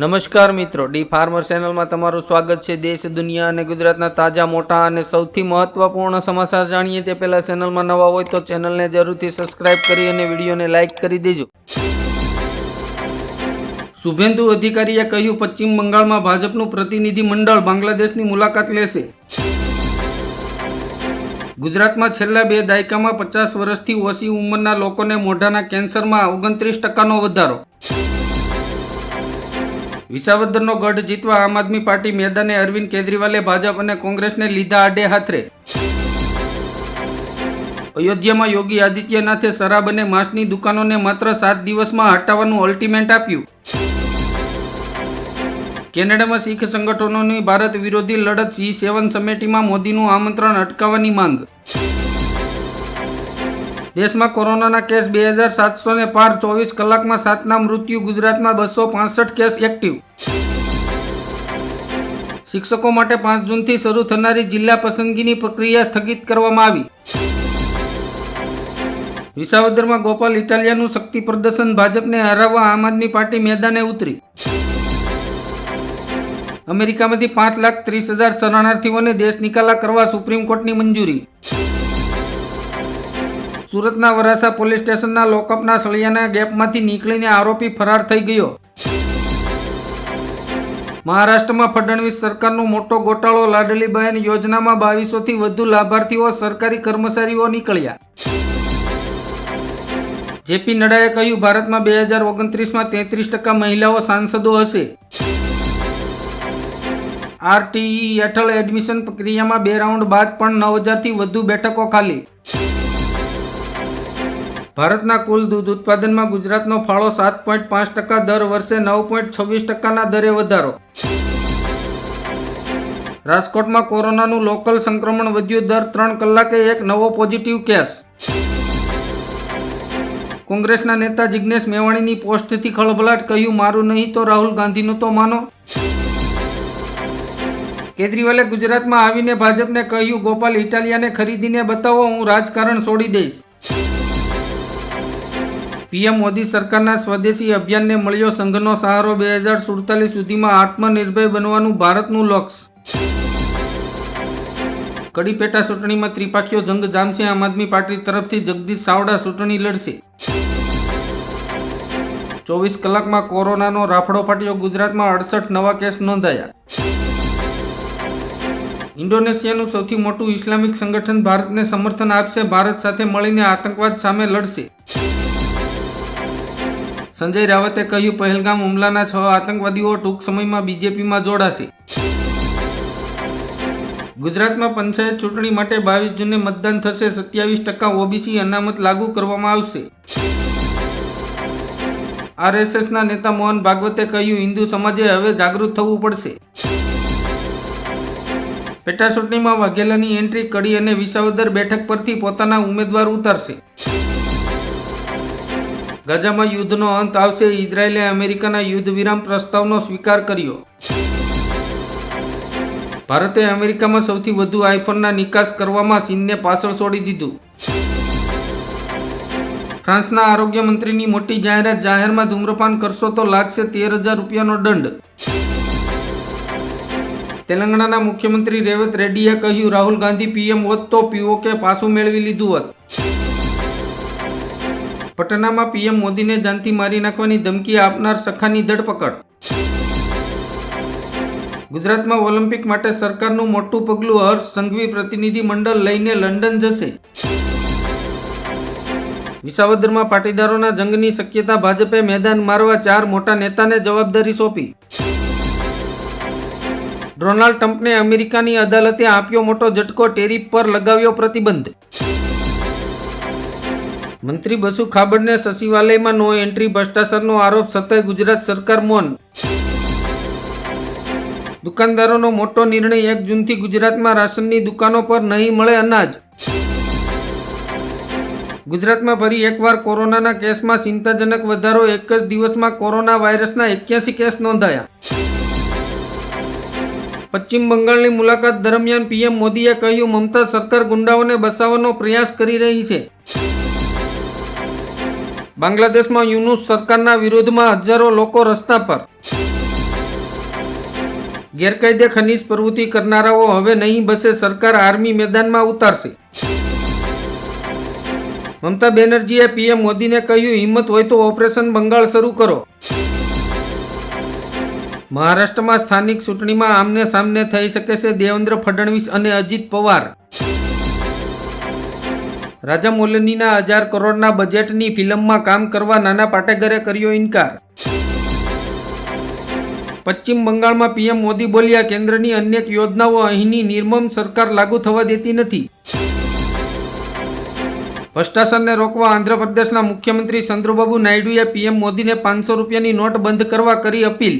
નમસ્કાર મિત્રો, D farmer ચેનલમાં તમારું સ્વાગત છે. દેશ, દુનિયા અને ગુજરાતના તાજા, મોટા અને સૌથી મહત્વપૂર્ણ સમાચાર જાણીએ તે પહેલા ચેનલમાં નવા હોય તો ચેનલને જરૂરથી સબસ્ક્રાઇબ કરી અને વિડીયોને લાઇક કરી દેજો. શુભેન્દુ અધિકારીએ કહ્યું, પશ્ચિમ બંગાળમાં ભાજપનું પ્રતિનિધિ મંડળ બાંગ્લાદેશની મુલાકાત લેશે. ગુજરાતમાં છેલ્લા બે દાયકામાં પચાસ વર્ષથી ઓછી ઉંમરના લોકોને મોઢાના કેન્સરમાં ઓગણત્રીસ ટકાનો વધારો. વિસાવદરનો ગઢ જીતવા આમ આદમી પાર્ટી મેદાને અરવિંદ કેજરીવાલે ભાજપ અને કોંગ્રેસને લીધા આડે હાથરે. અયોધ્યામાં યોગી આદિત્યનાથે શરાબ અને માંસની દુકાનોને માત્ર સાત દિવસમાં હટાવવાનું અલ્ટિમેન્ટ આપ્યું. કેનેડામાં શીખ સંગઠનોની ભારત વિરોધી લડત સી સેવન સમિટીમાં મોદીનું આમંત્રણ અટકાવવાની માંગ. દેશમાં કોરોનાના કેસ બે હજાર સાતસો ને પાર ચોવીસ કલાકમાં સાતના મૃત્યુ, ગુજરાતમાં બસો પાસઠ કેસ એક્ટિવ શિક્ષકો માટે પાંચ જૂનથી શરૂ થનારી જિલ્લા પસંદગીની પ્રક્રિયા સ્થગિત કરવામાં આવી. વિસાવદરમાં ગોપાલ ઇટાલિયાનું શક્તિ પ્રદર્શન ભાજપને હરાવવા આમ આદમી પાર્ટી મેદાને ઉતરી. અમેરિકામાંથી પાંચ લાખ ત્રીસ હજાર શરણાર્થીઓને દેશ નિકાલા કરવા સુપ્રીમ કોર્ટની મંજૂરી. સુરતના વરાસા પોલીસ સ્ટેશનના લોકઅપના સળિયાના ગેપમાંથી નીકળીને આરોપી ફરાર થઈ ગયો. મહારાષ્ટ્રમાં ફડણવીસ સરકારનો મોટો ગોટાળો લાડલી બહેન યોજનામાં બાવીસોથી વધુ લાભાર્થીઓ સરકારી કર્મચારીઓ નીકળ્યા. જેપી નડ્ડાએ કહ્યું, ભારતમાં બે હજાર ઓગણત્રીસમાં તેત્રીસ ટકા મહિલાઓ સાંસદો હશે. આરટીઈ હેઠળ એડમિશન પ્રક્રિયામાં બે રાઉન્ડ બાદ પણ નવ હજારથી વધુ બેઠકો ખાલી. ભારતના કુલ દૂધ ઉત્પાદનમાં ગુજરાતનો ફાળો સાત પોઈન્ટ પાંચ ટકા દર વર્ષે નવ પોઈન્ટ છવ્વીસ ટકાના દરે વધારો. રાજકોટમાં કોરોનાનું લોકલ સંક્રમણ વધ્યું દર ત્રણ કલાકે એક નવો પોઝિટિવ કેસ. કોંગ્રેસના નેતા જિજ્ઞેશ મેવાણીની પોસ્ટથી ખળભળાટ, કહ્યું, મારું નહીં તો રાહુલ ગાંધીનું તો માનો. કેજરીવાલે ગુજરાતમાં આવીને ભાજપને કહ્યું, ગોપાલ, ઇટાલિયાને ખરીદીને બતાવો, હું રાજકારણ છોડી દઈશ. પીએમ મોદી સરકારના સ્વદેશી અભિયાનને મળ્યો સંઘનો સહારો બે હજાર સુડતાલીસ સુધીમાં આત્મનિર્ભર બનવાનું ભારતનું લક્ષ કડી પેટા ચૂંટણીમાં ત્રિપાખીઓ જંગ જામશે, આમ આદમી પાર્ટી તરફથી જગદીશ સાવડા ચૂંટણી લડશે. ચોવીસ કલાકમાં કોરોનાનો રાફડો ફાટ્યો, ગુજરાતમાં અડસઠ નવા કેસ નોંધાયા. ઇન્ડોનેશિયાનું સૌથી મોટું ઇસ્લામિક સંગઠન ભારતને સમર્થન આપશે, ભારત સાથે મળીને આતંકવાદ સામે લડશે. સંજય રાવતે કહ્યું, પહેલગામ હુમલાના છ આતંકવાદીઓ ટૂંક સમયમાં બીજેપીમાં જોડાશે. ગુજરાતમાં પંચાયત ચૂંટણી માટે બાવીસ જૂને મતદાન થશે, સત્યાવીસ ટકા ઓબીસી અનામત લાગુ કરવામાં આવશે. આરએસએસના નેતા મોહન ભાગવતે કહ્યું, હિન્દુ સમાજે હવે જાગૃત થવું પડશે. પેટા ચૂંટણીમાં વાઘેલાની એન્ટ્રી કડી અને વિસાવદર બેઠક પરથી પોતાના ઉમેદવાર ઉતારશે. ગાઝામાં યુદ્ધનો અંત આવશે. ઇઝરાયેલે અમેરિકાના યુદ્ધ વિરામ પ્રસ્તાવનો સ્વીકાર કર્યો. ભારતે અમેરિકામાં સૌથી વધુ આઈફોનના નિકાસ કરવામાં ચીનને પાછળ છોડી દીધું. ફ્રાન્સના આરોગ્ય મંત્રીની મોટી જાહેરાત જાહેરમાં ધૂમ્રપાન કરશો તો લાગશે તેર હજાર રૂપિયાનો દંડ. તેલંગાણાના મુખ્યમંત્રી રેવત રેડ્ડીએ કહ્યું, રાહુલ ગાંધી પીએમ હોત તો પીઓકે પાછું મેળવી લીધું હોત. પટનામાં પીએમ મોદીને જાનથી મારી નાખવાની ધમકી આપનાર સખાની ધરપકડ. ગુજરાતમાં ઓલિમ્પિક માટે સરકારનું મોટું પગલું હર્ષ સંઘવી પ્રતિનિધિ મંડળ લઈને લંડન જશે. વિસાવદરમાં પાટીદારોના જંગની શક્યતા ભાજપે મેદાન મારવા ચાર મોટા નેતાને જવાબદારી સોંપી. ડોનાલ્ડ ટ્રમ્પને અમેરિકાની અદાલતે આપ્યો મોટો ઝટકો ટેરિફ પર લગાવ્યો પ્રતિબંધ. મંત્રી બસુ ખાબડને સચિવાલયમાં નો એન્ટ્રી, ભ્રષ્ટાચારનો આરોપ છતાંય ગુજરાત સરકાર મૌન. દુકાનદારોનો મોટો નિર્ણય એક જૂનથી ગુજરાતમાં રાશનની દુકાનો પર નહીં મળે અનાજ. ગુજરાતમાં ફરી એકવાર કોરોનાના કેસમાં ચિંતાજનક વધારો, એક જ દિવસમાં કોરોના વાયરસના એક્યાસી કેસ નોંધાયા. પશ્ચિમ બંગાળની મુલાકાત દરમિયાન પીએમ મોદીએ કહ્યું, મમતા સરકાર ગુંડાઓને બસાવવાનો પ્રયાસ કરી રહી છે. બાંગ્લાદેશમાં યુનુસ સરકારના વિરોધમાં હજારો લોકો રસ્તા પર. ગેરકાયદે ખનીજ પ્રવૃત્તિ કરનારાઓ હવે નહીં બસે, સરકાર આર્મી મેદાનમાં ઉતારશે. મમતા બેનર્જીએ પીએમ મોદીને કહ્યું, હિંમત હોય તો ઓપરેશન બંગાળ શરૂ કરો. મહારાષ્ટ્રમાં સ્થાનિક ચૂંટણીમાં આમને સામને થઈ શકે છે દેવેન્દ્ર ફડણવીસ અને અજીત પવાર. રાજા મોલનીના હજાર કરોડના બજેટની ફિલ્મમાં કામ કરવા નાના પાટેકરે કર્યો ઇનકાર. પશ્ચિમ બંગાળમાં પીએમ મોદી બોલ્યા, કેન્દ્રની અનેક યોજનાઓ અહીંની નિર્મમ સરકાર લાગુ થવા દેતી નથી. ભ્રષ્ટાચારને રોકવા આંધ્રપ્રદેશના મુખ્યમંત્રી ચંદ્રબાબુ નાયડુએ પીએમ મોદીને પાંચસો રૂપિયાની નોટ બંધ કરવા કરી અપીલ.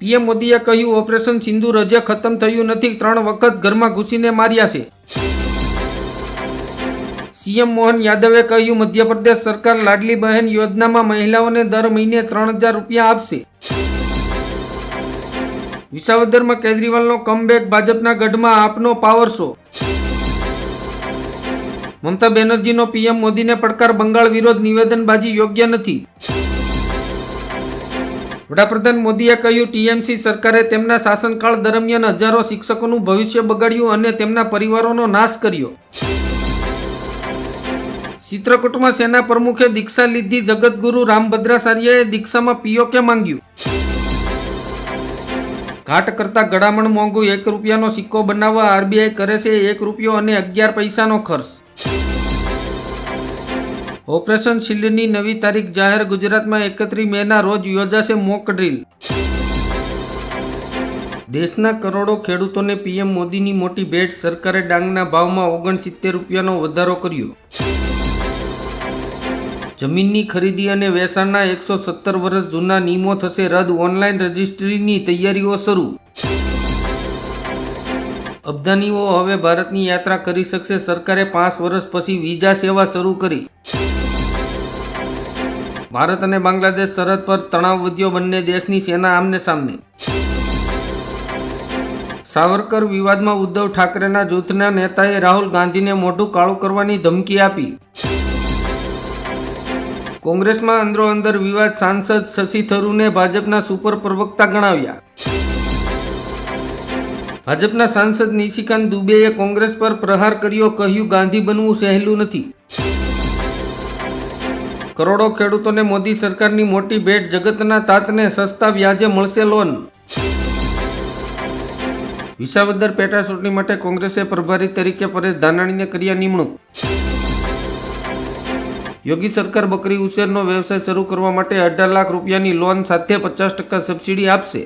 પીએમ મોદીએ કહ્યું, ઓપરેશન સિંધુ રજે ખતમ થયું નથી, ત્રણ વખત ઘરમાં ઘૂસીને માર્યા છે. સીએમ મોહન યાદવે કહ્યું, મધ્યપ્રદેશ સરકાર લાડલી બહેન યોજનામાં મહિલાઓને દર મહિને ત્રણ હજાર રૂપિયા આપશે. વિસાવદરમાં કેજરીવાલનો કમબેક ભાજપના ગઢમાં આપનો પાવર શો. મમતા બેનર્જીનો પીએમ મોદીને પડકાર બંગાળ વિરોધ નિવેદનબાજી યોગ્ય નથી. વડાપ્રધાન મોદીએ કહ્યું, ટીએમસી સરકારે તેમના શાસનકાળ દરમિયાન હજારો શિક્ષકોનું ભવિષ્ય બગાડ્યું અને તેમના પરિવારોનો નાશ કર્યો. ચિત્રકૂટમાં સેના પ્રમુખે દીક્ષા લીધી જગતગુરુ રામભદ્રાચાર્યએ દીક્ષામાં પીઓકે માંગ્યું? ઘાટ કરતા ગળામણ મોંઘું એક રૂપિયાનો સિક્કો બનાવવા આરબીઆઈ કરે છે એક રૂપિયો અને અગિયાર પૈસાનો ખર્ચ. ઓપરેશન શિલ્ડની નવી તારીખ જાહેર ગુજરાતમાં એકત્રીસ મેના રોજ યોજાશે મોક ડ્રીલ. દેશના કરોડો ખેડૂતોને પીએમ મોદીની મોટી ભેટ સરકારે ડાંગના ભાવમાં ઓગણસિત્તેર રૂપિયાનો વધારો કર્યો. જમીનની ખરીદી અને વેચાણના એકસો સત્તર વર્ષ જૂના નિયમો થશે રદ. ઓનલાઈન રજિસ્ટ્રીની તૈયારીઓ શરૂ. અબધાનીઓ હવે ભારતની યાત્રા કરી શકશે. સરકારે પાંચ વર્ષ પછી વિઝા સેવા શરૂ કરી. ભારત અને બાંગ્લાદેશ સરહદ પર તણાવ વધ્યો. બંને દેશની સેના આમને સામને સાવરકર વિવાદમાં ઉદ્ધવ ઠાકરેના જૂથના નેતાએ રાહુલ ગાંધીને મોઢું કાળું કરવાની ધમકી આપી. કોંગ્રેસમાં અંદરો અંદર વિવાદ સાંસદ શશી થરૂરને ભાજપના સુપર પ્રવક્તા ગણાવ્યા. ભાજપના સાંસદ નિશિકાંત દુબેએ કોંગ્રેસ પર પ્રહાર કર્યો, કહ્યું, ગાંધી બનવું સહેલું નથી. કરોડો ખેડૂતોને મોદી સરકારની મોટી ભેટ, જગતના તાતને સસ્તા વ્યાજે મળશે લોન. વિસાવદર પેટા ચૂંટણી માટે કોંગ્રેસે પ્રભારી તરીકે પરેશ ધાનાણીને કર્યા નિમણૂક. યોગી સરકાર બકરી ઉછેરનો વ્યવસાય શરૂ કરવા માટે અઢાર લાખ રૂપિયાની લોન સાથે પચાસ ટકા સબસિડી આપશે.